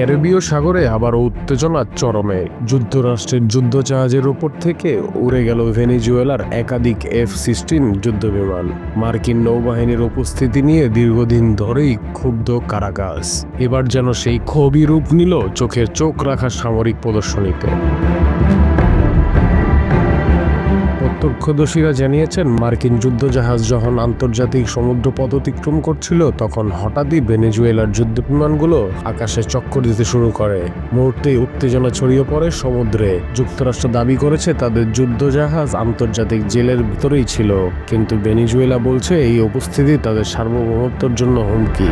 ক্যারিবীয় সাগরে আবার উত্তেজনা চরমে। যুক্তরাষ্ট্রের যুদ্ধজাহাজের ওপর থেকে উড়ে গেল ভেনিজুয়েলার একাধিক এফ সিক্সটিন যুদ্ধবিমান। মার্কিন নৌবাহিনীর উপস্থিতি নিয়ে দীর্ঘদিন ধরেই ক্ষুব্ধ কারাকাস এবার যেন সেই ক্ষোভই রূপ নিল চোখের চোখ রাখা সামরিক প্রদর্শনীতে। প্রত্যক্ষদর্শীরা জানিয়েছেন, মার্কিন যুদ্ধজাহাজ যখন আন্তর্জাতিক সমুদ্রপথ অতিক্রম করছিল, তখন হঠাৎই ভেনেজুয়েলার যুদ্ধ বিমানগুলো আকাশে চক্কর দিতে শুরু করে। মুহূর্তেই উত্তেজনা ছড়িয়ে পড়ে সমুদ্রে। যুক্তরাষ্ট্র দাবি করেছে, তাদের যুদ্ধজাহাজ আন্তর্জাতিক জেলের ভিতরেই ছিল। কিন্তু ভেনেজুয়েলা বলছে, এই উপস্থিতি তাদের সার্বভৌমত্বের জন্য হুমকি।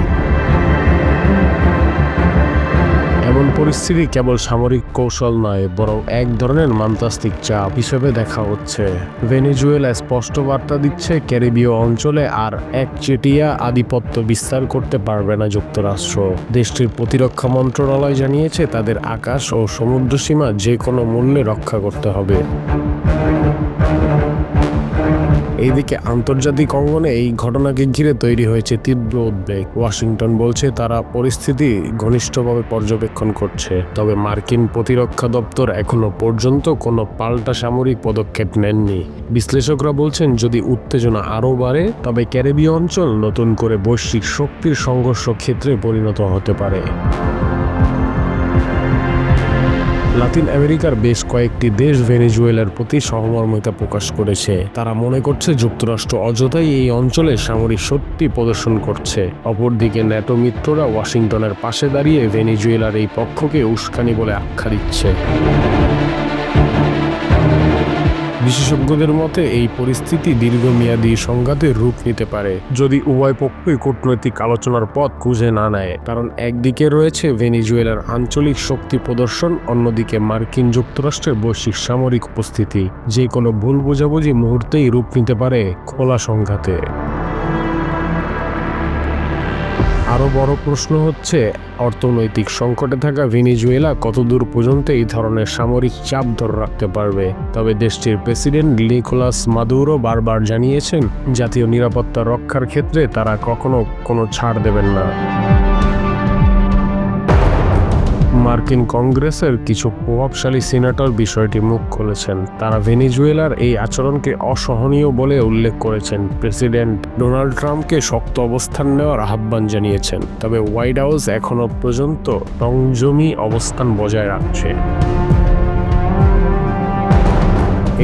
এমন পরিস্থিতি কেবল সামরিক কৌশল নয়, বরং এক ধরনের মান্তাস্তিক চাপ হিসেবে দেখা হচ্ছে। ভেনেজুয়েলা স্পষ্ট বার্তা দিচ্ছে, ক্যারিবীয় অঞ্চলে আর একচেটিয়া আধিপত্য বিস্তার করতে পারবে না যুক্তরাষ্ট্র। দেশটির প্রতিরক্ষা মন্ত্রণালয় জানিয়েছে, তাদের আকাশ ও সমুদ্র সীমা যে কোনো মূল্যে রক্ষা করতে হবে। এইদিকে আন্তর্জাতিক অঙ্গনে এই ঘটনাকে ঘিরে তৈরি হয়েছে তীব্র উদ্বেগ। ওয়াশিংটন বলছে, তারা পরিস্থিতি ঘনিষ্ঠভাবে পর্যবেক্ষণ করছে। তবে মার্কিন প্রতিরক্ষা দপ্তর এখনও পর্যন্ত কোনো পাল্টা সামরিক পদক্ষেপ নেননি। বিশ্লেষকরা বলছেন, যদি উত্তেজনা আরও বাড়ে, তবে ক্যারিবীয় অঞ্চল নতুন করে বৈশ্বিক শক্তির সংঘর্ষ ক্ষেত্রে পরিণত হতে পারে। লাতিন আমেরিকার বেশ কয়েকটি দেশ ভেনেজুয়েলার প্রতি সহমর্মিতা প্রকাশ করেছে। তারা মনে করছে যুক্তরাষ্ট্র অযথাই এই অঞ্চলে সামরিক শক্তি প্রদর্শন করছে। অপরদিকে ন্যাটো মিত্ররা ওয়াশিংটনের পাশে দাঁড়িয়ে ভেনেজুয়েলার এই পক্ষকে উস্কানি বলে আখ্যা দিচ্ছে। বিশেষজ্ঞদের মতে এই পরিস্থিতি দীর্ঘমেয়াদী সংঘাতের রূপ নিতে পারে। যদি উভয় পক্ষই কূটনৈতিক আলোচনার পথ খুঁজে না নেয়। কারণ একদিকে রয়েছে ভেনিজুয়েলার আঞ্চলিক শক্তি প্রদর্শন অন্যদিকে মার্কিন যুক্তরাষ্ট্রের বৈশ্বিক সামরিক উপস্থিতি। যে কোনো ভুল বোঝাবুঝি মুহূর্তেই রূপ নিতে পারে খোলা সংঘাতে। আরও বড় প্রশ্ন হচ্ছে, অর্থনৈতিক সংকটে থাকা ভেনিজুয়েলা কতদূর পর্যন্ত এই ধরনের সামরিক চাপ ধরে রাখতে পারবে? তবে দেশটির প্রেসিডেন্ট লিকোলাস মাদুরো বারবার জানিয়েছেন, জাতীয় নিরাপত্তা রক্ষার ক্ষেত্রে তারা কখনো কোনো ছাড় দেবেন না। মার্কিন কংগ্রেসের কিছু প্রভাবশালী সিনেটর বিষয়টি মুখ খুলেছেন। তারা ভেনিজুয়েলার এই আচরণকে অসহনীয় বলে উল্লেখ করেছেন। প্রেসিডেন্ট ডোনাল্ড ট্রাম্পকে শক্ত অবস্থান নেওয়ার আহ্বান জানিয়েছেন, তবে হোয়াইট হাউস এখনও পর্যন্ত রংজমি অবস্থান বজায় রাখছে।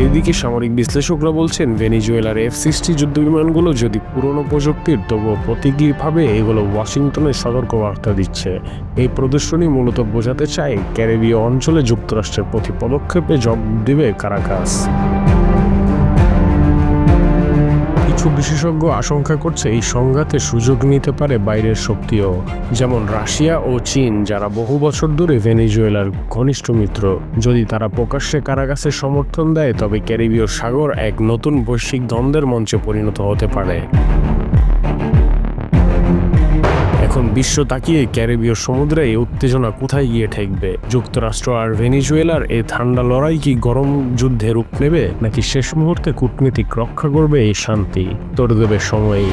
এদিকে সামরিক বিশ্লেষকরা বলছেন, ভেনিজুয়েলার এফ সিক্সটি যুদ্ধবিমানগুলো যদি পুরনো প্রযুক্তির তবুও প্রতীকীভাবে এগুলো ওয়াশিংটনের সতর্কবার্তা দিচ্ছে। এই প্রদর্শনী মূলত বোঝাতে চায়, ক্যারেবীয় অঞ্চলে যুক্তরাষ্ট্রের প্রতি পদক্ষেপে জব দেবে কারাকাস। কিছু বিশেষজ্ঞ আশঙ্কা করছে এই সংঘাতে সুযোগ নিতে পারে বাইরের শক্তিও, যেমন রাশিয়া ও চীন, যারা বহু বছর ধরে ভেনিজুয়েলার ঘনিষ্ঠ মিত্র। যদি তারা প্রকাশ্যে কারাগাছে সমর্থন দেয়, তবে ক্যারিবীয় সাগর এক নতুন বৈশ্বিক দ্বন্দ্বের মঞ্চে পরিণত হতে পারে। এখন বিশ্ব তাকিয়ে ক্যারিবীয় সমুদ্রে এই উত্তেজনা কোথায় গিয়ে ঠেকবে? যুক্তরাষ্ট্র আর ভেনিজুয়েলার এই ঠান্ডা লড়াই কি গরম যুদ্ধে রূপ নেবে? নাকি শেষ মুহূর্তে কূটনীতিক রক্ষা করবে এই শান্তি? তোর দেবে সময়ই